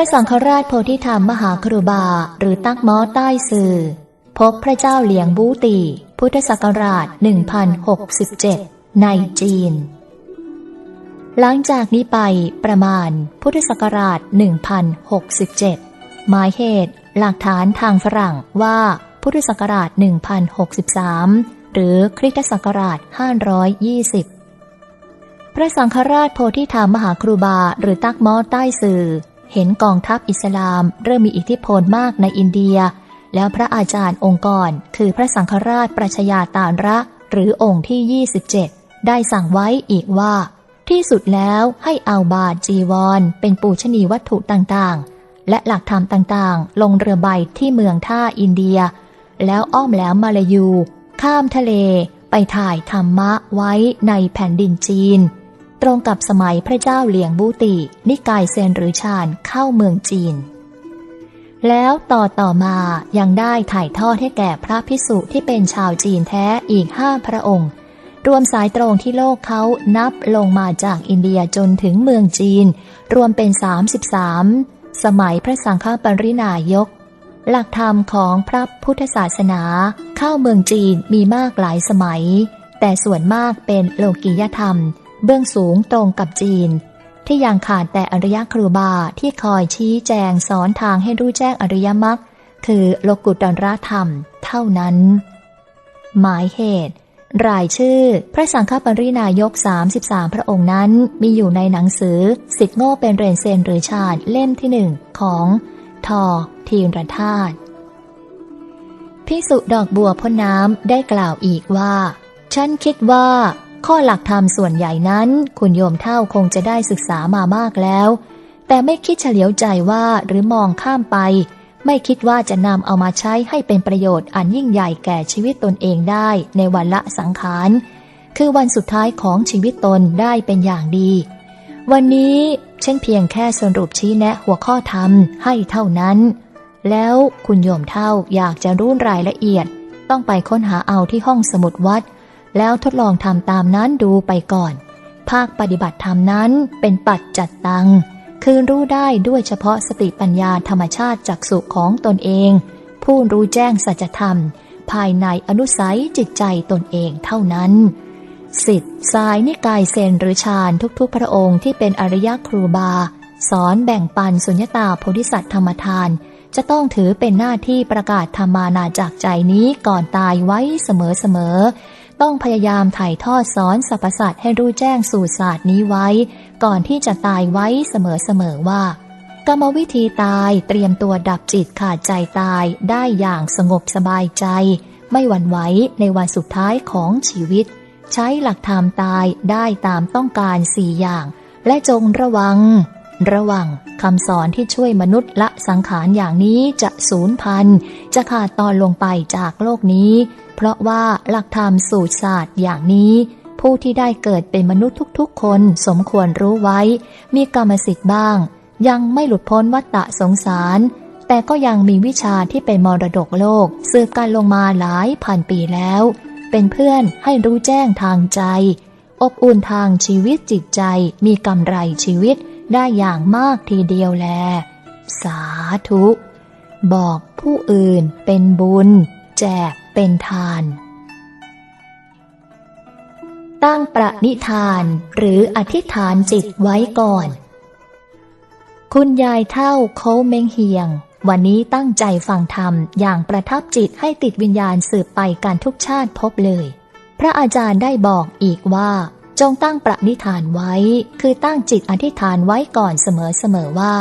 ระสังฆราชโพธิธรรมมหาครูบา หรือตักม้อใต้สื่อ พบพระเจ้าเหลียงบูตี พุทธศักราช 1067 ในจีน หลังจากนี้ไปประมาณพุทธศักราช 1067 หมายเหตุหลักฐานทางฝรั่งว่าพุทธศักราช 1063 หรือคริสตศักราช 520 พระสังฆราชโพธิธรรมมหาครูบาหรือตักม้อใต้สื่อ เห็นกองทัพอิสลามเริ่มมีอิทธิพลมากในอินเดีย แล้วพระอาจารย์องค์กร คือพระสังฆราชประชยาตาระ หรือองค์ที่ 27 ได้สั่งไว้อีกว่า ที่สุดแล้วให้เอาบาทจีวร เป็นปูชนีวัตถุต่างๆ และหลักธรรมต่างๆ ลงเรือใบที่เมืองท่าอินเดีย แล้วอ้อมแหลมมาลายู ข้ามทะเลไปถ่ายธรรมะไว้ในแผ่นดินจีน ตรงกับสมัยพระเจ้าเหลียงบูติ นิกายเซนหรือชาญเข้าเมืองจีน แล้วต่อต่อมายังได้ถ่ายทอดให้แก่พระพิสุที่เป็นชาวจีนแท้อีกห้าพระองค์ รวมสายตรงที่โลกเขานับลงมาจากอินเดียจนถึงเมืองจีน รวมเป็น 33 สมัยพระสังฆปรินายก หลักธรรมของพระพุทธศาสนาเข้าเมืองจีนมีมากหลายสมัย แต่ส่วนมากเป็นโลกิยธรรม เบื้องสูงตรงกับจีน ที่ยังขาดแต่อริยครูบาที่คอยชี้แจงสอนทางให้รู้แจ้งอริยมรรคคือโลกุตตรธรรม เท่านั้น หมายเหตุ รายชื่อ พระสังฆปรินายก 33 พระองค์นั้นมีอยู่ในหนังสือ สิทธิโง่เป็นเรนเซนหรือชาติเล่มที่หนึ่งของ ทอทีรธาตุพิสุดอกบัวพ่นน้ำได้กล่าวอีกว่า ฉันคิดว่า ข้อหลักธรรมส่วนใหญ่นั้น คุณโยมเท่าคงจะได้ศึกษามามากแล้ว แต่ไม่คิดเฉลียวใจว่าหรือมองข้ามไป ไม่คิดว่าจะนำเอามาใช้ให้เป็นประโยชน์อันยิ่งใหญ่แก่ชีวิตตนเองได้ในวันละสังขาร คือวันสุดท้ายของชีวิตตนได้เป็นอย่างดี วันนี้ฉันเพียงแค่สรุปชี้แนะหัวข้อธรรมให้เท่านั้น แล้วคุณโยมเท่าอยากจะรู้รายละเอียด ต้องไปค้นหาเอาที่ห้องสมุดวัด แล้วทดลองทำตามนั้นดูไปก่อน ภาคปฏิบัติธรรมนั้นเป็นปัจจัดตัง คือรู้ได้ด้วยเฉพาะสติปัญญาธรรมชาติจักสุของตนเอง ผู้รู้แจ้งสัจธรรม ภายในอนุสัยจิตใจตนเองเท่านั้นสิทธิ์สายนิกายเซนหรือฌานทุกๆ พระองค์ที่เป็นอริยครูบา สอนแบ่งปันสุญญตาโพธิสัตว์ธรรมทาน จะต้องถือเป็นหน้าที่ประกาศธรรมานาจากใจนี้ก่อนตายไว้เสมอๆ ต้องพยายามถ่ายทอดสอนสรรพสัตว์ให้รู้แจ้งสู่ศาสตร์นี้ไว้ ก่อนที่จะตายไว้เสมอๆว่า กรรมวิธีตายเตรียมตัวดับจิตขาดใจตายได้อย่างสงบสบายใจ ไม่หวั่นไหวในวันสุดท้ายของชีวิต ใช้หลักธรรมตายได้ตามต้องการสี่อย่าง และจงระวัง ระวังคำสอนที่ช่วยมนุษย์ละสังขารอย่างนี้จะสูญพันธุ์จะขาดตอนลงไปจากโลกนี้ เพราะว่าหลักธรรมสูตรศาสตร์อย่างนี้ ผู้ที่ได้เกิดเป็นมนุษย์ทุกๆ คนสมควรรู้ไว้ มีกรรมสิทธิ์บ้าง ยังไม่หลุดพ้นวัฏฏะสงสาร แต่ก็ยังมีวิชาที่เป็นมรดกโลก สืบกันลงมาหลายพันปีแล้ว เป็นเพื่อนให้รู้แจ้งทางใจ อบอุ่นทางชีวิตจิตใจมีกำไรชีวิตได้อย่างมากทีเดียวแล สาธุ บอกผู้อื่นเป็นบุญ แจก เป็นทาน ตั้งประนิธานหรืออธิษฐานจิตไว้ก่อน คุณยายเท่าโคเมงเฮียง วันนี้ตั้งใจฟังธรรมอย่างประทับจิตให้ติดวิญญาณสืบไปการทุกชาติพบเลย พระอาจารย์ได้บอกอีกว่า จงตั้งประนิธานไว้ คือตั้งจิตอธิษฐานไว้ก่อนเสมอๆว่า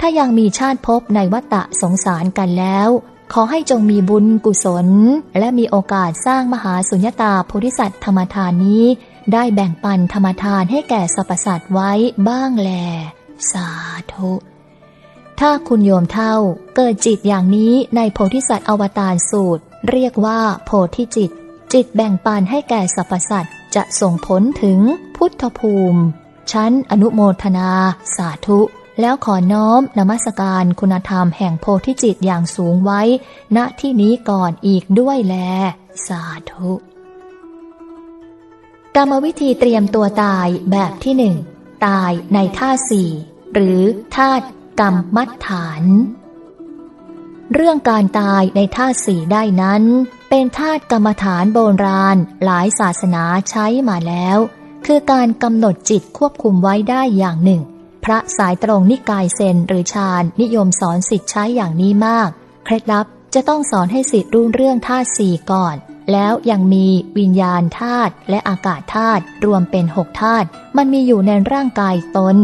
ถ้ายังมีชาติพบในวัฏฏะสงสารกันแล้ว ขอให้จงมีบุญกุศล และมีโอกาสสร้างมหาสุญญตาโพธิสัตว์ธรรมทานนี้ ได้แบ่งปันธรรมทานให้แก่สรรพสัตว์ไว้บ้างแล สาธุถ้าคุณโยมเท่าเกิดจิตอย่างนี้ในโพธิสัตว์อวตารสูตร เรียกว่าโพธิจิต จิตแบ่งปันให้แก่สรรพสัตว์จะส่งผลถึงพุทธภูมิ ชั้นอนุโมทนา สาธุ แล้วขอน้อมนมัสการคุณธรรมแห่งโพธิจิตอย่างสูงไว้ ณที่นี้ก่อนอีกด้วยแล สาธุกรรมวิธีเตรียมตัวตายแบบที่หนึ่งตายในท่าสี่หรือธาตุกรรมมัดฐาน เรื่องการตายในธาตุสี่ได้นั้น เป็นธาตุกรรมฐานโบราณหลายศาสนาใช้มาแล้ว คือการกำหนดจิตควบคุมไว้ได้อย่างหนึ่ง พระสายตรงนิกายเซนหรือฌานนิยมสอนสิทธิ์ใช้อย่างนี้มาก เคล็ดลับจะต้องสอนให้สิทธิ์รู้เรื่องธาตุสี่ก่อน แล้วยังมีวิญญาณธาตุและอากาศธาตุรวมเป็นหกธาตุมันมีอยู่ในร่างกายตน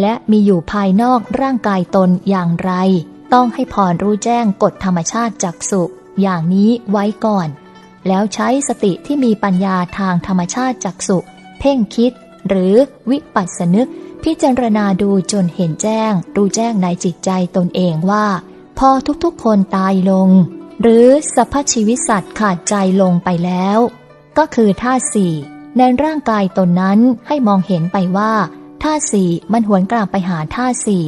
และมีอยู่ภายนอกร่างกายตนอย่างไร ต้องให้พรรู้แจ้งกฎธรรมชาติจักสุอย่างนี้ไว้ก่อน แล้วใช้สติที่มีปัญญาทางธรรมชาติจักสุเพ่งคิด หรือวิปัสสนึก พิจารณาดูจนเห็นแจ้ง รู้แจ้งในจิตใจตนเองว่า พอทุกๆคนตายลง หรือสรรพชีวิตสัตว์ขาดใจลงไปแล้ว ก็คือธาตุสี่ในร่างกายตนนั้นให้มองเห็นไปว่าธาตุสี่มันหวนกลับไปหาธาตุสี่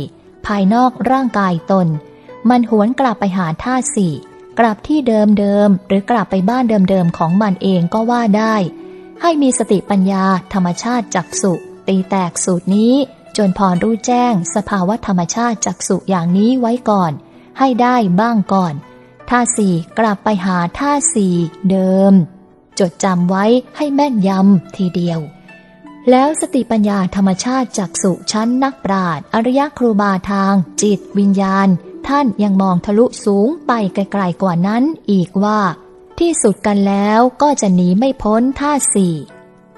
ภายนอกร่างกายตน มันหวนกลับไปหาธาตุสี่กลับที่เดิมเดิมหรือกลับไปบ้านเดิมเดิมของมันเองก็ว่าได้ ให้มีสติปัญญาธรรมชาติจักสุ ตีแตกสูตรนี้ จนพอรู้แจ้ง สภาวะธรรมชาติจักสุอย่างนี้ไว้ก่อน ให้ได้บ้างก่อนท่าสี่กลับไปหาท่าสี่เดิม จดจำไว้ให้แม่นยำทีเดียว แล้วสติปัญญาธรรมชาติจักสุชั้นนักปราชญ์อริยครูบาทาง จิตวิญญาณ ท่านยังมองทะลุสูงไปไกลๆกว่านั้นอีกว่า ที่สุดกันแล้วก็จะหนีไม่พ้นท่าสี่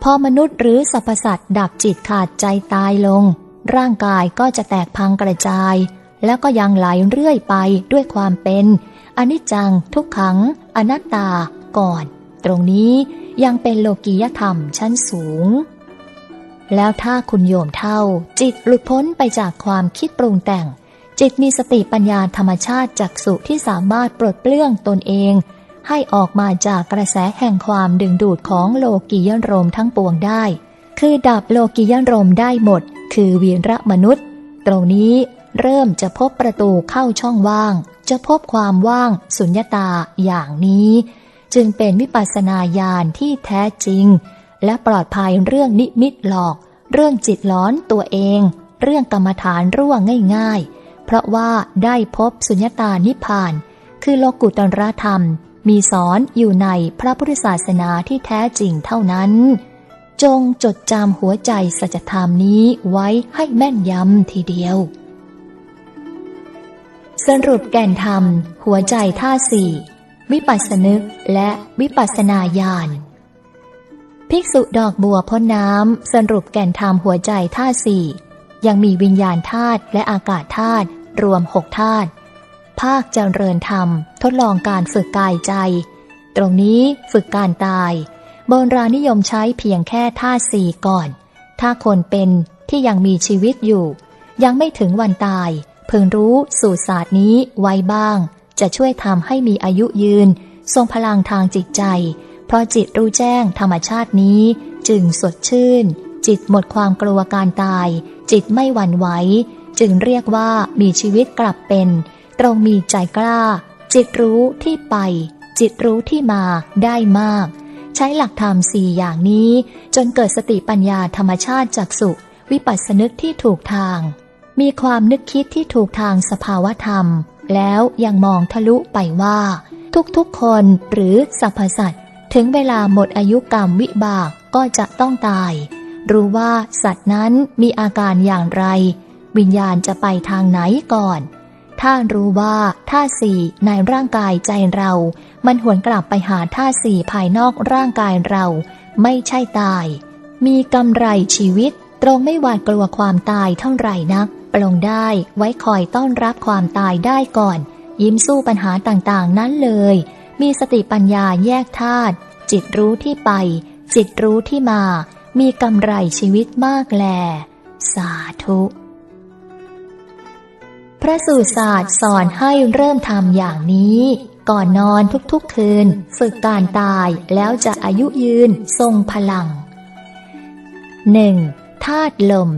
พอมนุษย์หรือสรรพสัตว์ดับจิตขาดใจตายลง ร่างกายก็จะแตกพังกระจาย แล้วก็ยังไหลเรื่อยไปด้วยความเป็นอนิจจัง ทุกขัง อนัตตา ก่อน ตรงนี้ยังเป็นโลกียธรรมชั้นสูง แล้วถ้าคุณโยมเท่า จิตหลุดพ้นไปจากความคิดปรุงแต่ง จิตมีสติปัญญาธรรมชาติจักสุที่สามารถปลดเปลื้องตนเอง ให้ออกมาจากกระแสแห่งความดึงดูดของโลกียรมทั้งปวงได้ คือดับโลกียรมได้หมด คือวีระมนุษย์ ตรงนี้เริ่มจะพบประตูเข้าช่องว่าง จะพบความว่างสุญญตาอย่างนี้ จึงเป็นวิปัสสนาญาณที่แท้จริง และปลอดภัยเรื่องนิมิตหลอก เรื่องจิตล้อนตัวเอง เรื่องกรรมฐานร่วงง่าย ๆ เพราะว่าได้พบสุญญตานิพพาน คือโลกุตตรธรรม มีสอนอยู่ในพระพุทธศาสนาที่แท้จริงเท่านั้น จงจดจำหัวใจสัจธรรมนี้ไว้ให้แม่นยำทีเดียว สรุปแก่นธรรม หัวใจท่าสี่วิปัสสนึกและวิปัสสนาญาณภิกษุดอกบัวพ้นน้ำสรุปแก่นธรรมหัวใจท่าสี่ยังมีวิญญาณธาตุและอากาศธาตุรวมหกธาตุ ภาคเจริญธรรม ทดลองการฝึกกายใจ ตรงนี้ฝึกการตาย โบราณนิยมใช้เพียงแค่ท่าสี่ก่อน ถ้าคนเป็นที่ยังมีชีวิตอยู่ ยังไม่ถึงวันตาย เพึงรู้สูตรศาสตร์นี้ไว้บ้าง จะช่วยทำให้มีอายุยืน ทรงพลังทางจิตใจ เพราะจิตรู้แจ้งธรรมชาตินี้จึงสดชื่น จิตหมดความกลัวการตาย จิตไม่หวั่นไหว จึงเรียกว่ามีชีวิตกลับเป็น ตรงมีใจกล้า จิตรู้ที่ไป จิตรู้ที่มาได้มาก ใช้หลักธรรมสี่อย่างนี้ จนเกิดสติปัญญาธรรมชาติจากสุวิปัสสนึกที่ถูกทาง มีความนึกคิดที่ถูกทางสภาวธรรม แล้วยังมองทะลุไปว่า ทุกๆคนหรือสรรพสัตว์ถึงเวลาหมดอายุกรรมวิบากก็จะต้องตาย รู้ว่าสัตว์นั้นมีอาการอย่างไร วิญญาณจะไปทางไหนก่อน ถ้ารู้ว่าท่าสี่ในร่างกายใจเรา มันหวนกลับไปหาท่าสี่ภายนอกร่างกายเรา ไม่ใช่ตาย มีกำไรชีวิต ตรงไม่หวาดกลัวความตายเท่าไหร่นัก ปลงได้ไว้คอยต้อนรับความตายได้ก่อน ยิ้มสู้ปัญหาต่างๆนั้นเลย มีสติปัญญาแยกธาตุจิตรู้ที่ไป จิตรู้ที่มา มีกำไรชีวิตมากแล สาธุ พระสูตรศาสตร์สอนให้เริ่มทำอย่างนี้ ก่อนนอนทุกๆคืน ฝึกการตายแล้วจะอายุยืนทรงพลัง 1. ธาตุลม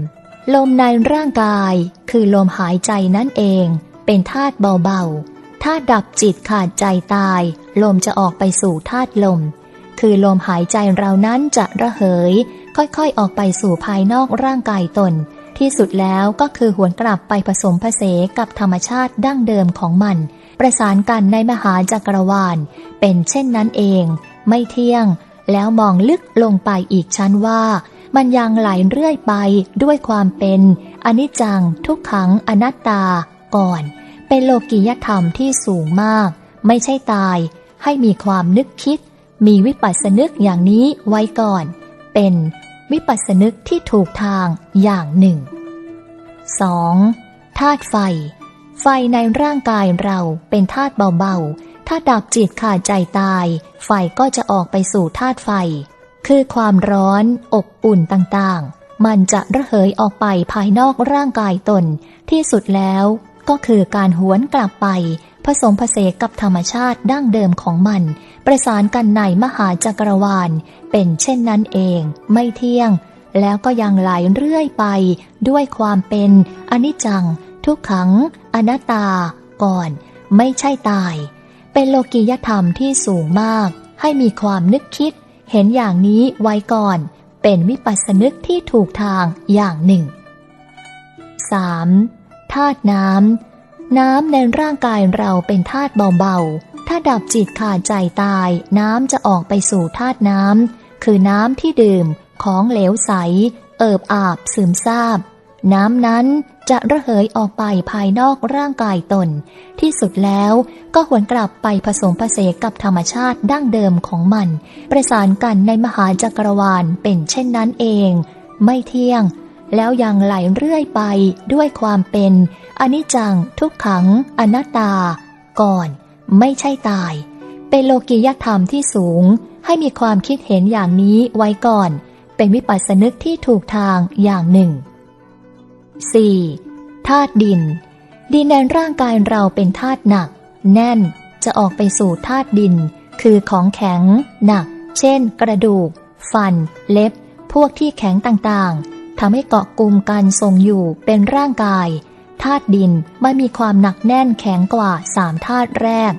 ลมในร่างกาย คือลมหายใจนั่นเอง เป็นธาตุเบาๆ ถ้าดับจิตขาดใจตาย ลมจะออกไปสู่ธาตุลม คือลมหายใจเรานั้นจะระเหย ค่อยๆออกไปสู่ภายนอกร่างกายตน ที่สุดแล้วก็คือหวนกลับไปผสมผสานกับธรรมชาติดั้งเดิมของมัน ประสานกันในมหาจักรวาล เป็นเช่นนั้นเอง ไม่เที่ยง แล้วมองลึกลงไปอีกชั้นว่า มันยังไหลเรื่อยไปด้วยความเป็น อนิจจัง ทุกขังอนัตตา ก่อน เป็นโลกิยธรรมที่สูงมาก ไม่ใช่ตาย ให้มีความนึกคิด มีวิปัสสนึกอย่างนี้ไว้ก่อน เป็น วิปัสสนึกที่ถูกทางอย่างหนึ่ง 2. ธาตุไฟ ไฟในร่างกายเราเป็นธาตุเบาๆ ถ้าดับจิตขาดใจตาย ไฟก็จะออกไปสู่ธาตุไฟ คือความร้อน อบอุ่นต่างๆ มันจะระเหยออกไปภายนอกร่างกายตน ที่สุดแล้วก็คือการหวนกลับไป ผสมผสานกับธรรมชาติดั้งเดิมของมัน ประสานกันในมหาจักรวาล เป็นเช่นนั้นเอง ไม่เที่ยง แล้วก็ยังไหลเรื่อยไป ด้วยความเป็นอนิจจัง ทุกขัง อนัตตา ก่อน ไม่ใช่ตาย เป็นโลกิยธรรมที่สูงมาก ให้มีความนึกคิด เห็นอย่างนี้ไว้ก่อน เป็นวิปัสสนึกที่ถูกทางอย่างหนึ่ง 3. ธาตุน้ำ น้ำในร่างกายเราเป็นธาตุเบาๆ ถ้าดับจิตขาดใจตาย น้ำจะออกไปสู่ธาตุน้ำ คือน้ำที่ดื่มของเหลวใส เอิบอาบซึมซาบ น้ำนั้นจะระเหยออกไปภายนอกร่างกายตน ที่สุดแล้วก็หวนกลับไปผสมผสานกับธรรมชาติดั้งเดิมของมัน ประสานกันในมหาจักรวาลเป็นเช่นนั้นเอง ไม่เที่ยง แล้วยังไหลเรื่อยไปด้วยความเป็นอนิจจัง ทุกขัง อนัตตา ก่อน ไม่ใช่ตาย เป็นโลกิยธรรมที่สูง ให้มีความคิดเห็นอย่างนี้ไว้ก่อน เป็นวิปัสสนึกที่ถูกทางอย่างหนึ่ง 4. ธาตุดิน ดินในร่างกายเราเป็นธาตุหนัก แน่นจะออกไปสู่ธาตุดิน คือของแข็ง หนัก เช่น กระดูก ฟัน เล็บ พวกที่แข็งต่างๆ ทำให้เกาะกลุ่มกันทรงอยู่เป็นร่างกายธาตุดินไม่มีความหนักแน่นแข็งกว่าสามธาตุแรก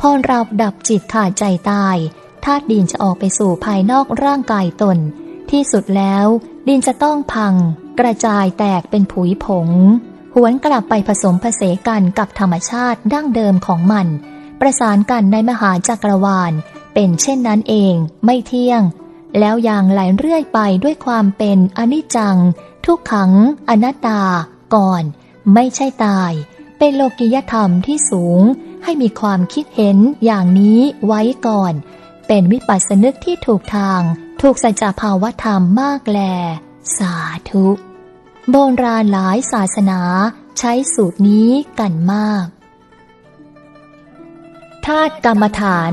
พอเราดับจิตขาดใจตายธาตุดินจะออกไปสู่ภายนอกร่างกายตน ที่สุดแล้ว ดินจะต้องพัง กระจายแตกเป็นผุยผง หวนกลับไปผสมผสานกันกับธรรมชาติดั้งเดิมของมัน ประสานกันในมหาจักรวาล เป็นเช่นนั้นเอง ไม่เที่ยง แล้วอยังไหลเรื่อยไปด้วยความเป็นอนิจจัง ทุกขัง อนัตตา ก่อน ไม่ใช่ตาย เป็นโลกิยธรรมที่สูง ให้มีความคิดเห็นอย่างนี้ไว้ก่อน เป็นวิปัสสนึกที่ถูกทาง ถูกสัจภาวธรรมมากแล สาธุ โบราณหลายศาสนาใช้สูตรนี้กันมากธาตุกรรมฐาน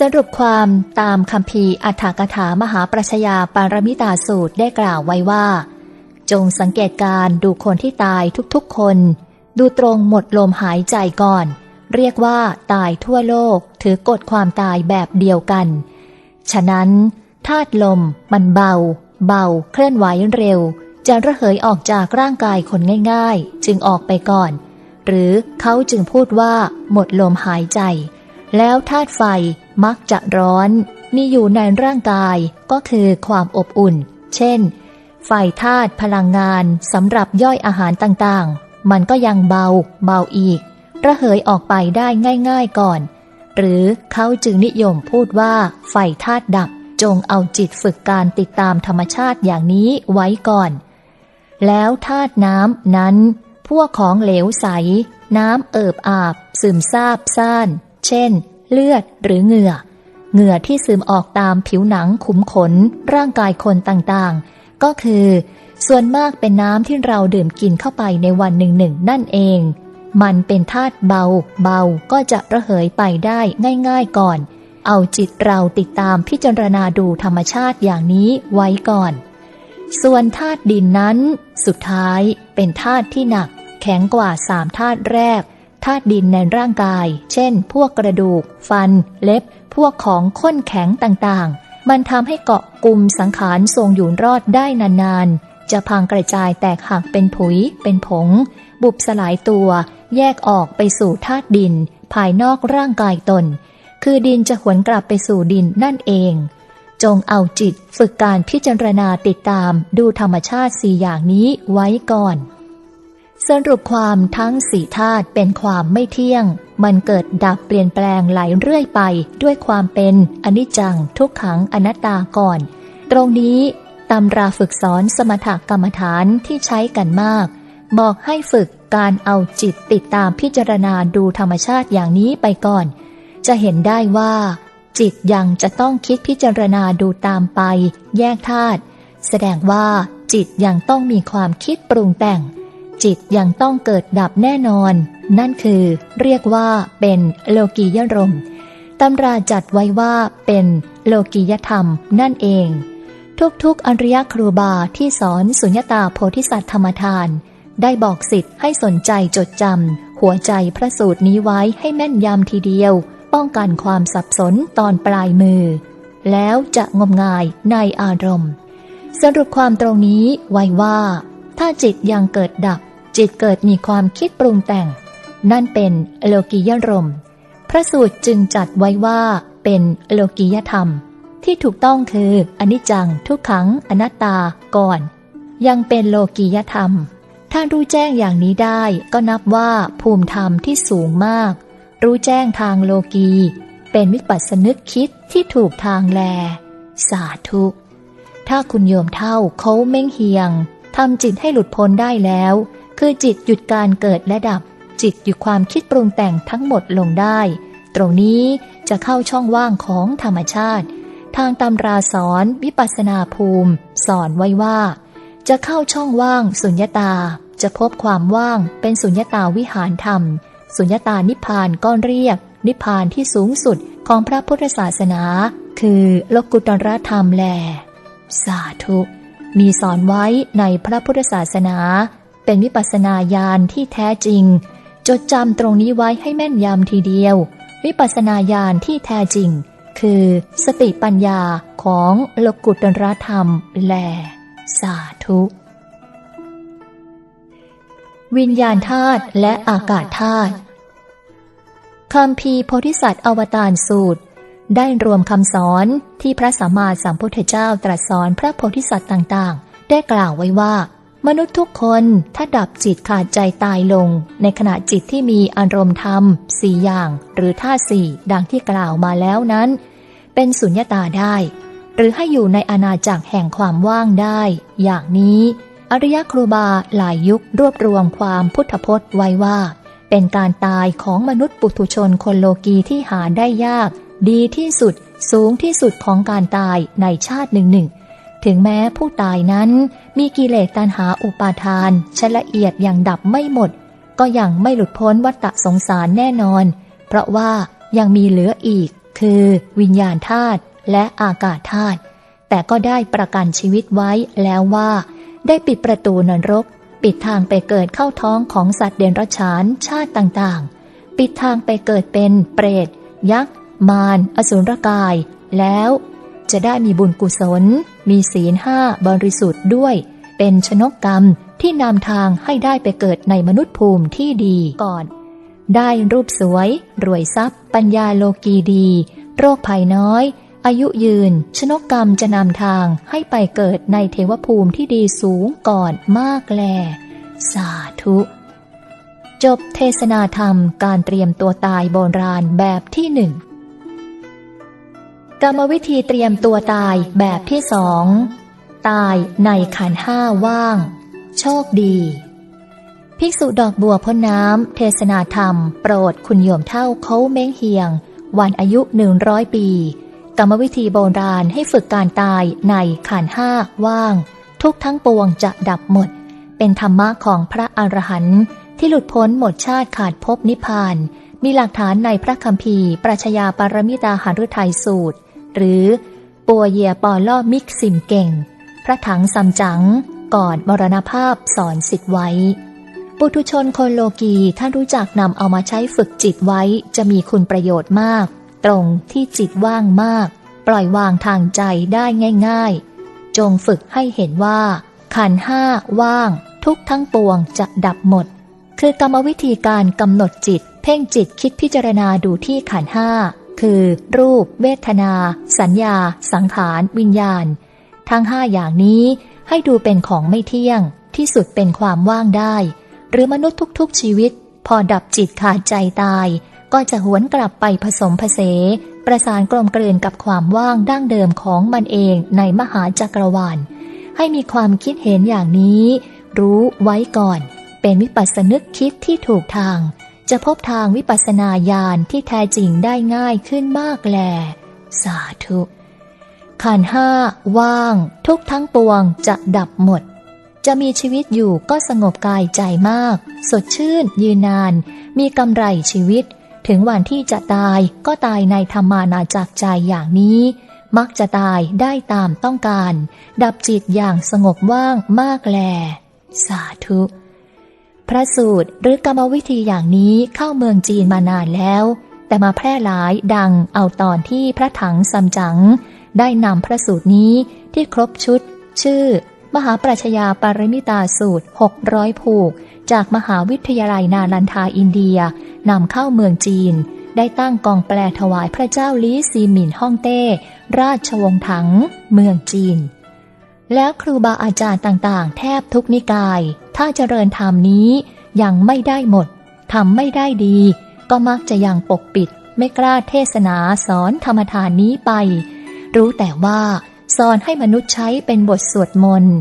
สรุปความตามคำพีอัฏฐกถามหาปรัชญาปารมิตาสูตรได้กล่าวไว้ว่า จงสังเกตการดูคนที่ตายทุกๆคน ดูตรงหมดลมหายใจก่อน เรียกว่าตายทั่วโลกถือกฎความตายแบบเดียวกัน ฉะนั้นธาตุลมมันเบา เบา เคลื่อนไหวเร็ว จะระเหยออกจากร่างกายคนง่าย ๆ จึงออกไปก่อน หรือเขาจึงพูดว่าหมดลมหายใจ แล้วธาตุไฟ มักจะร้อน มีอยู่ในร่างกายก็คือความอบอุ่น เช่น ไฟธาตุพลังงานสำหรับย่อยอาหารต่างๆ มันก็ยังเบา เบาอีก ระเหยออกไปได้ง่าย ๆก่อน หรือเขาจึงนิยมพูดว่า ไฟธาตุดับ จงเอาจิตฝึกการติดตามธรรมชาติอย่างนี้ไว้ก่อน แล้วธาตุน้ำนั้น พวกของเหลวใส น้ำเอิบอาบ ซึมซาบซ่าน เช่น เลือดหรือเหงื่อ เหงื่อที่ซึมออกตามผิวหนังขุมขน ร่างกายคนต่างๆ ก็คือ ส่วนมากเป็นน้ำที่เราดื่มกินเข้าไปในวันหนึ่งหนึ่งนั่นเอง มันเป็นธาตุเบา เบาก็จะระเหยไปได้ง่าย ๆก่อน เอาจิตเราติดตามพิจารณาดูธรรมชาติอย่างนี้ไว้ก่อน ส่วนธาตุดินนั้น สุดท้ายเป็นธาตุที่หนัก แข็งกว่าสามธาตุแรก ธาตุดินในร่างกาย เช่น พวกกระดูก ฟัน เล็บ พวกของข้นแข็งต่างๆ มันทำให้เกาะกลุ่มสังขารทรงอยู่รอดได้นานๆ จะพังกระจายแตกหักเป็นผุย เป็นผง บุบสลายตัว แยกออกไปสู่ธาตุดิน ภายนอกร่างกายตน คือดินจะหวนกลับไปสู่ดินนั่นเอง จงเอาจิตฝึกการพิจารณาติดตามดูธรรมชาติสี่อย่างนี้ไว้ก่อน สรุปความทั้งสี่ธาตุเป็นความไม่เที่ยง มันเกิดดับเปลี่ยนแปลงไหลเรื่อยไปด้วยความเป็นอนิจจังทุกขังอนัตตาก่อน ตรงนี้ตำราฝึกสอนสมถกรรมฐานที่ใช้กันมาก บอกให้ฝึกการเอาจิตติดตามพิจารณาดูธรรมชาติอย่างนี้ไปก่อน จะเห็นได้ว่า จิตยังจะต้องคิดพิจารณาดูตามไป แยกธาตุแสดงว่าจิตยังต้องมีความคิดปรุงแต่ง จิตยังต้องเกิดดับแน่นอน นั่นคือเรียกว่าเป็นโลกียรมตำราจัดไว้ว่าเป็นโลกียธรรมนั่นเอง ทุกๆ อริยครูบาที่สอนสุญญตาโพธิสัตว์ธรรมทาน ได้บอกสิทธิ์ให้สนใจจดจำหัวใจพระสูตรนี้ไว้ให้แม่นยำทีเดียว ป้องกันความสับสนตอนปลายมือ แล้วจะงมงายในอารมณ์ สรุปความตรงนี้ไว้ว่า ถ้าจิตยังเกิดดับ จิตเกิดมีความคิดปรุงแต่ง นั่นเป็นโลกียรมณ์พระสูตรจึงจัดไว้ว่าเป็นโลกียธรรม ที่ถูกต้องคืออนิจจังทุกขังอนัตตาก่อน ยังเป็นโลกียธรรม ถ้ารู้แจ้งอย่างนี้ได้ก็นับว่าภูมิธรรมที่สูงมาก รู้แจ้งทางโลกี เป็นวิปัสสนึกคิดที่ถูกทางแล สาธุถ้าคุณโยมเท่าเขาเม้งเฮียงทำจิตให้หลุดพ้นได้แล้ว คือจิตหยุดการเกิดและดับ จิตหยุดความคิดปรุงแต่งทั้งหมดลงได้ ตรงนี้จะเข้าช่องว่างของธรรมชาติ ทางตำราสอนวิปัสสนาภูมิ สอนไว้ว่า จะเข้าช่องว่างสุญญตา จะพบความว่างเป็นสุญญตาวิหารธรรม สุญญตานิพพานก้อนเรียก นิพพานที่สูงสุดของพระพุทธศาสนา คือโลกุตรธรรมแลสาธุ มีสอนไว้ในพระพุทธศาสนา เป็นวิปัสสนาญาณที่แท้จริง จดจำตรงนี้ไว้ให้แม่นยำทีเดียว วิปัสสนาญาณที่แท้จริง คือสติปัญญาของโลกุตรธรรมแล สาธุ วิญญาณธาตุและอากาศธาตุคำพีโพธิสัตว์อวตารสูตร ได้รวมคำสอนที่พระสัมมาสัมพุทธเจ้าตรัสสอนพระโพธิสัตว์ต่างๆ ได้กล่าวไว้ว่า มนุษย์ทุกคนถ้าดับจิตขาดใจตายลง ในขณะจิตที่มีอารมณ์ธรรมสี่อย่าง หรือท่าสี่ดังที่กล่าวมาแล้วนั้น เป็นสุญญตาได้ หรือให้อยู่ในอาณาจักรแห่งความว่างได้ อย่างนี้ อริยครูบาหลายยุครวบรวมความพุทธพจน์ไว้ว่า เป็นการตายของมนุษย์ปุถุชนคนโลกีที่หาได้ยาก ดีที่สุดสูงที่สุดของการตายในชาติหนึ่งหนึ่ง ถึงแม้ผู้ตายนั้นมีกิเลสตัณหาอุปาทานชนละเอียดอย่างดับไม่หมด ก็ยังไม่หลุดพ้นวัฏสงสารแน่นอน เพราะว่ายังมีเหลืออีก คือวิญญาณธาตุและอากาศธาตุแต่ก็ได้ประกันชีวิตไว้แล้วว่า ได้ปิดประตูนรก ปิดทางไปเกิดเข้าท้องของสัตว์เดรัจฉานชาติต่างๆ ปิดทางไปเกิดเป็นเปรต ยักษ์ มาร อสุรกาย แล้ว จะได้มีบุญกุศล มีศีลห้าบริสุทธิ์ด้วย เป็นชนกกรรมที่นำทางให้ได้ไปเกิดในมนุษย์ภูมิที่ดีก่อน ได้รูปสวย รวยทรัพย์ ปัญญาโลกีดี โรคภัยน้อย อายุยืน ชนกกรรมจะนำทางให้ไปเกิดในเทวภูมิที่ดีสูงก่อนมากแล สาธุจบเทศนาธรรมการเตรียมตัวตายโบราณแบบที่หนึ่ง กรรมวิธีเตรียมตัวตายแบบที่สอง ตายในขันห้าว่าง โชคดี ภิกษุดอกบัวพ้นน้ำ เทศนาธรรม โปรดคุณโยมเท่าเขาเม้งเฮียง วันอายุหนึ่งร้อยปี กรรมวิธีโบราณให้ฝึกการตายในขันห้าว่าง ทุกทั้งปวงจะดับหมด เป็นธรรมะของพระอรหันต์ที่หลุดพ้นหมดชาติขาดภพนิพพานมีหลักฐานในพระคัมภีร์ ปรัชญาปรมิตาหาฤทัยสูตร หรือปัวเยียปอล่อมิกสิมเก่ง พระถังซัมจั๋งก่อนมรณภาพสอนสิทธิ์ไว้ ปุถุชนคนโลกีถ้ารู้จักนำเอามาใช้ฝึกจิตไว้จะมีคุณประโยชน์มาก ตรงที่จิตว่างมาก ปล่อยวางทางใจได้ง่าย ๆ จงฝึกให้เห็นว่า ขันห้าว่าง ทุกทั้งปวงจะดับหมด คือกรรมวิธีการกำหนดจิต เพ่งจิตคิดพิจารณาดูที่ขันห้า คือ รูป เวทนา สัญญา สังขาร วิญญาณ ทั้งห้าอย่างนี้ให้ดูเป็นของไม่เที่ยง ที่สุดเป็นความว่างได้ หรือมนุษย์ทุกๆชีวิต พอดับจิตขาดใจตาย ก็จะหวนกลับไปผสมผสประสานกลมกลืนกับความว่างดั้งเดิมของมันเองในมหาจักรวาลให้มีความคิดเห็นอย่างนี้ รู้ไว้ก่อน เป็นวิปัสสนึกคิดที่ถูกทาง จะพบทางวิปัสสนาญาณที่แท้จริงได้ง่ายขึ้นมากแล สาธุขันห้าว่าง ทุกทั้งปวงจะดับหมด จะมีชีวิตอยู่ก็สงบกายใจมาก สดชื่น ยืนนาน มีกำไรชีวิต ถึงวันที่จะตายก็ตายในธรรมานาจักใจอย่างนี้ มักจะตายได้ตามต้องการ ดับจิตอย่างสงบว่างมากแล สาธุ พระสูตรหรือกรรมวิธีอย่างนี้เข้าเมืองจีนมานานแล้ว แต่มาแพร่หลายดังเอาตอนที่พระถังซัมจั๋งได้นำพระสูตรนี้ที่ครบชุด ชื่อ มหาปรัชญาปารมิตาสูตร 600 ผูก จากมหาวิทยาลัยนาลันทาอินเดียนำเข้าเมืองจีน ได้ตั้งกองแปลถวายพระเจ้าลีซีหมินฮ่องเต้ ราชวงศ์ถัง เมืองจีน แล้วครูบาอาจารย์ต่างๆ แทบทุกนิกาย ถ้าเจริญธรรมนี้ยังไม่ได้หมดทำไม่ได้ดี ก็มักจะยังปกปิด ไม่กล้าเทศนาสอนธรรมทานนี้ไป รู้แต่ว่าสอนให้มนุษย์ใช้เป็นบทสวดมนต์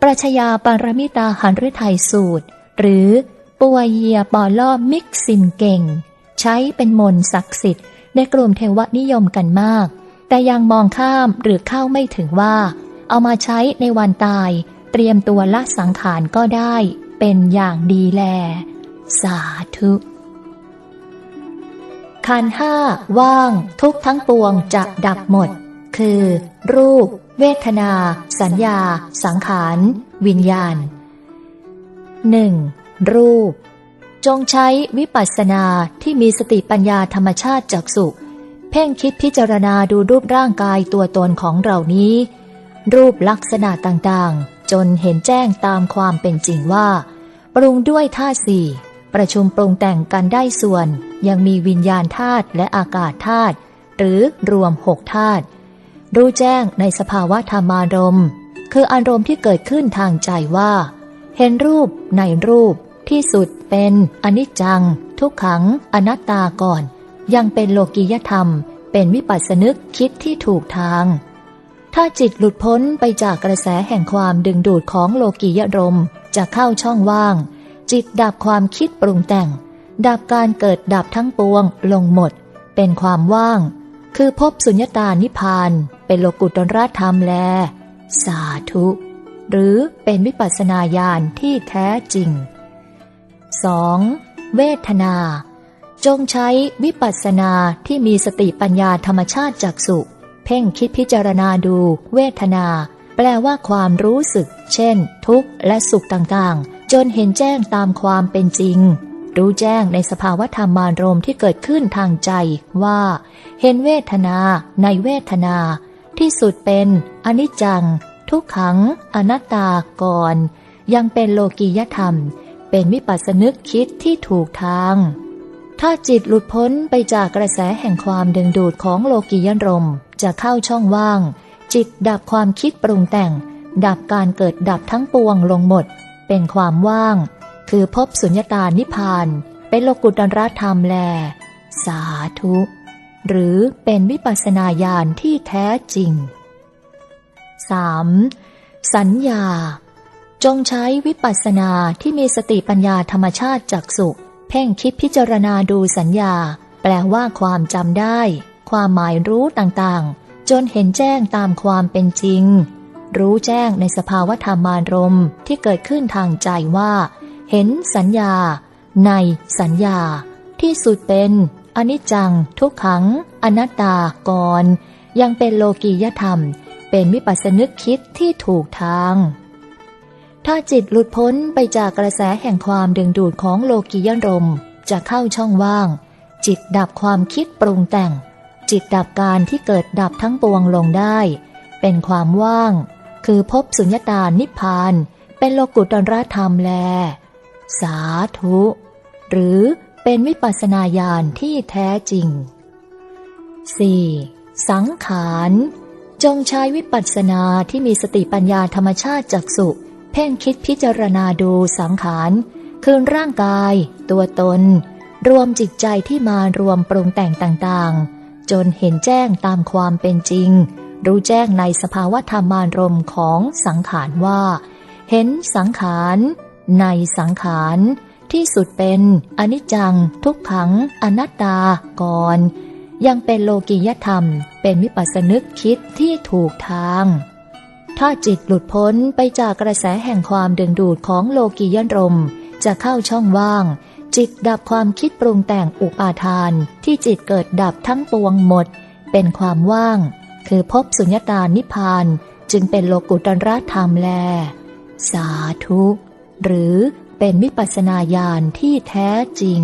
ปรัชญาปารมิตาหันฤทัยสูตร หรือปัวเยียปอล่อมิกซิมเก่ง ใช้เป็นมนต์ศักดิ์สิทธิ์ในกลุ่มเทวนิยมกันมาก แต่ยังมองข้ามหรือเข้าไม่ถึงว่า เอามาใช้ในวันตาย เตรียมตัวละสังขารก็ได้เป็นอย่างดีแล สาธุขันห้าว่าง ทุกทั้งปวงจะดับหมด คือ รูป เวทนา สัญญา สังขาร วิญญาณ 1. รูป จงใช้วิปัสสนาที่มีสติปัญญาธรรมชาติจักสุเพ่งคิดพิจารณาดูรูปร่างกายตัวตนของเรานี้ รูปลักษณะต่างๆ จนเห็นแจ้งตามความเป็นจริงว่า ปรุงด้วยธาตุสี่ประชุมปรุงแต่งกันได้ส่วน ยังมีวิญญาณธาตุและอากาศธาตุหรือรวมหกธาตุรู้แจ้งในสภาวะธรรมารมณ์ คืออารมณ์ที่เกิดขึ้นทางใจว่า เห็นรูปในรูปที่สุดเป็นอนิจจัง ทุกขัง อนัตตาก่อน ยังเป็นโลกิยธรรม เป็นวิปัสสนึกคิดที่ถูกทาง ถ้าจิตหลุดพ้นไปจากกระแสแห่งความดึงดูดของโลกียรมณ์จะเข้าช่องว่าง จิตดับความคิดปรุงแต่ง ดับการเกิดดับทั้งปวงลงหมด เป็นความว่าง คือพบสุญญตานิพาน เป็นโลกุตรธรรมแล สาธุ หรือเป็นวิปัสสนาญาณที่แท้จริง 2. เวทนา จงใช้วิปัสสนาที่มีสติปัญญาธรรมชาติจักสุ เพ่งคิดพิจารณาดู เวทนา แปลว่าความรู้สึก เช่น ทุกข์และสุขต่างๆ จนเห็นแจ้งตามความเป็นจริง รู้แจ้งในสภาวะธรรมารมที่เกิดขึ้นทางใจว่า เห็นเวทนา ในเวทนา ที่สุดเป็น อนิจจัง ทุกขัง อนัตตาก่อนยังเป็นโลกียธรรม เป็นวิปัสสนึกคิดที่ถูกทาง ถ้าจิตหลุดพ้นไปจากกระแสแห่งความดึงดูดของโลกียรมจะเข้าช่องว่าง จิตดับความคิดปรุงแต่ง ดับการเกิดดับทั้งปวงลงหมด เป็นความว่าง คือพบสุญญตานิพาน เป็นโลกุตรธรรมแล สาธุ หรือเป็นวิปัสสนาญาณที่แท้จริง 3. สัญญา จงใช้วิปัสสนาที่มีสติปัญญาธรรมชาติจักสุ เพ่งคิดพิจารณาดูสัญญา แปลว่าความจำได้ ความหมายรู้ต่างๆ จนเห็นแจ้งตามความเป็นจริง รู้แจ้งในสภาวธรรมารมณ์ที่เกิดขึ้นทางใจว่า เห็นสัญญา ในสัญญา ที่สุดเป็นอนิจจัง ทุกขัง อนัตตาก่อนยังเป็นโลกียธรรม เป็นวิปัสสนึกคิดที่ถูกทาง ถ้าจิตหลุดพ้นไปจากกระแสแห่งความดึงดูดของโลกียรมจะเข้าช่องว่าง จิตดับความคิดปรุงแต่ง จิตดับการที่เกิดดับทั้งปวงลงได้ เป็นความว่าง คือพบสุญญตานิพพาน เป็นโลกุตรธรรมแล สาธุ หรือเป็นวิปัสสนาญาณที่แท้จริง 4. สังขาร จงใช้วิปัสสนาที่มีสติปัญญาธรรมชาติจักสุ เพ่งคิดพิจารณาดูสังขาร คืนร่างกาย ตัวตน รวมจิตใจที่มารวมปรุงแต่งต่างๆ จนเห็นแจ้งตามความเป็นจริง รู้แจ้งในสภาวะธรรมารมของสังขารว่า เห็นสังขาร ในสังขารที่สุดเป็นอนิจจัง ทุกขัง อนัตตาก่อนยังเป็นโลกิยธรรม เป็นวิปัสสนึกคิดที่ถูกทาง ถ้าจิตหลุดพ้นไปจากกระแสแห่งความดึงดูดของโลกียรม จะเข้าช่องว่าง จิตดับความคิดปรุงแต่งอุปาทาน ที่จิตเกิดดับทั้งปวงหมด เป็นความว่าง คือพบสุญญตานิพาน จึงเป็นโลกุตรธรรมแล สาธุ หรือเป็นวิปัสนาญาณที่แท้จริง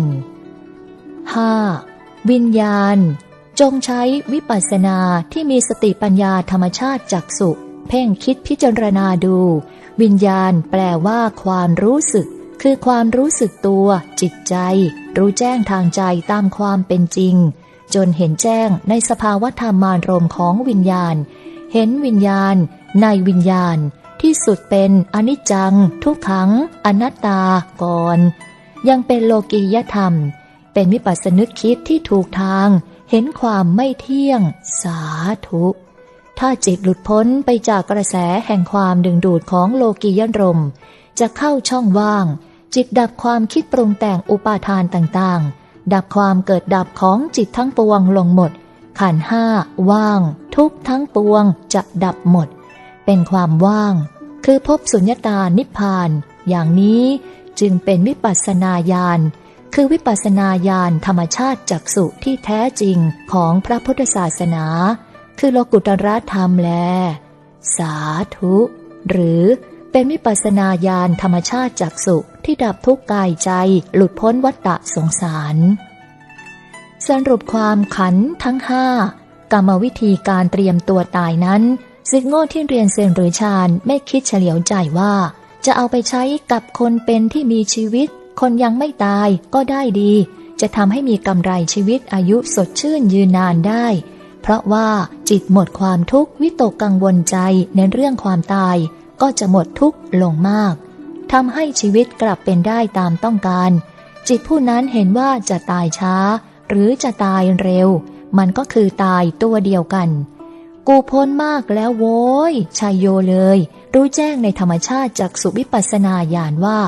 5. วิญญาณ จงใช้วิปัสสนาที่มีสติปัญญาธรรมชาติจักสุ เพ่งคิดพิจารณาดู วิญญาณแปลว่าความรู้สึก คือความรู้สึกตัว จิตใจ รู้แจ้งทางใจตามความเป็นจริง จนเห็นแจ้งในสภาวะธรรมารมของวิญญาณ เห็นวิญญาณ ในวิญญาณ ที่สุดเป็นอนิจจัง ทุกขัง อนัตตาก่อน ยังเป็นโลกียธรรม เป็นวิปัสสนึกคิดที่ถูกทาง เห็นความไม่เที่ยง สาธุ ถ้าจิตหลุดพ้นไปจากกระแสแห่งความดึงดูดของโลกียรม จะเข้าช่องว่าง จิตดับความคิดปรุงแต่งอุปาทานต่างๆ ดับความเกิดดับของจิตทั้งปวงลงหมด ขันห้าว่าง ทุกทั้งปวงจะดับหมด เป็นความว่าง คือพบสุญญตานิพพาน อย่างนี้จึงเป็นวิปัสสนาญาณคือวิปัสสนาญาณธรรมชาติจักสุที่แท้จริงของพระพุทธศาสนา คือโลกุตระธรรมแล สาธุ หรือเป็นวิปัสนาญาณธรรมชาติจักสุที่ดับทุกกายใจหลุดพ้นวัฏฏะสงสาร สรุปความขันทั้งห้ากรรมวิธีการเตรียมตัวตายนั้นสิทธิโง่ที่เรียนเซนหรือชาญไม่คิดเฉลียวใจว่า จะเอาไปใช้กับคนเป็นที่มีชีวิต คนยังไม่ตายก็ได้ดี จะทำให้มีกำไรชีวิตอายุสดชื่นยืนนานได้ ราะว่าจิตหมดความทุกข์วิตกกังวลใจในเรื่องความตาย ก็จะหมดทุกข์ลงมากทำให้ชีวิตกลับเป็นได้ตามต้องการ จิตผู้นั้นเห็นว่าจะตายช้า หรือจะตายเร็ว มันก็คือตายตัวเดียวกัน กูพ้นมากแล้วโว้ยชายโยเลย รู้แจ้งในธรรมชาติจากสุวิปัสสนาญาณว่า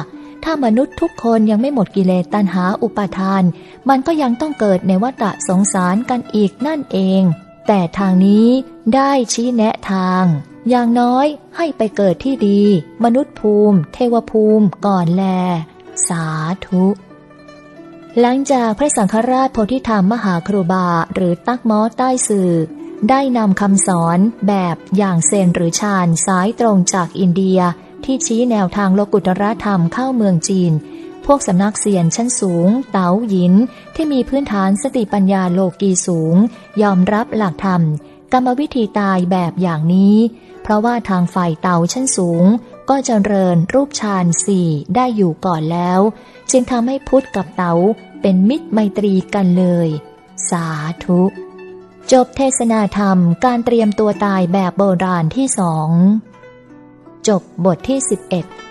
ถ้ามนุษย์ทุกคนยังไม่หมดกิเลสตัณหาอุปาทาน มันก็ยังต้องเกิดในวัฏสงสารกันอีกนั่นเอง แต่ทางนี้ได้ชี้แนะทาง อย่างน้อยให้ไปเกิดที่ดี มนุษย์ภูมิ เทวภูมิก่อนแล สาธุ หลังจากพระสังฆราชโพธิธรรมมหาครูบาหรือตักม้อใต้สื่อ ได้นำคำสอนแบบอย่างเซนหรือชาญสายตรงจากอินเดียที่ชี้แนวทางโลกุตรธรรมเข้าเมืองจีน วกสำนักเสียนชั้นสูง เต๋าหยิน ที่มีพื้นฐานสติปัญญาโลกีสูง ยอมรับหลักธรรม กรรมวิธีตายแบบอย่างนี้ เพราะว่าทางฝ่ายเต๋าชั้นสูง ก็เจริญรูปฌานสี่ได้อยู่ก่อนแล้ว จึงทำให้พุทธกับเต๋าเป็นมิตรไมตรีกันเลย สาธุ จบเทศนาธรรมการเตรียมตัวตายแบบโบราณที่สอง จบบทที่ 11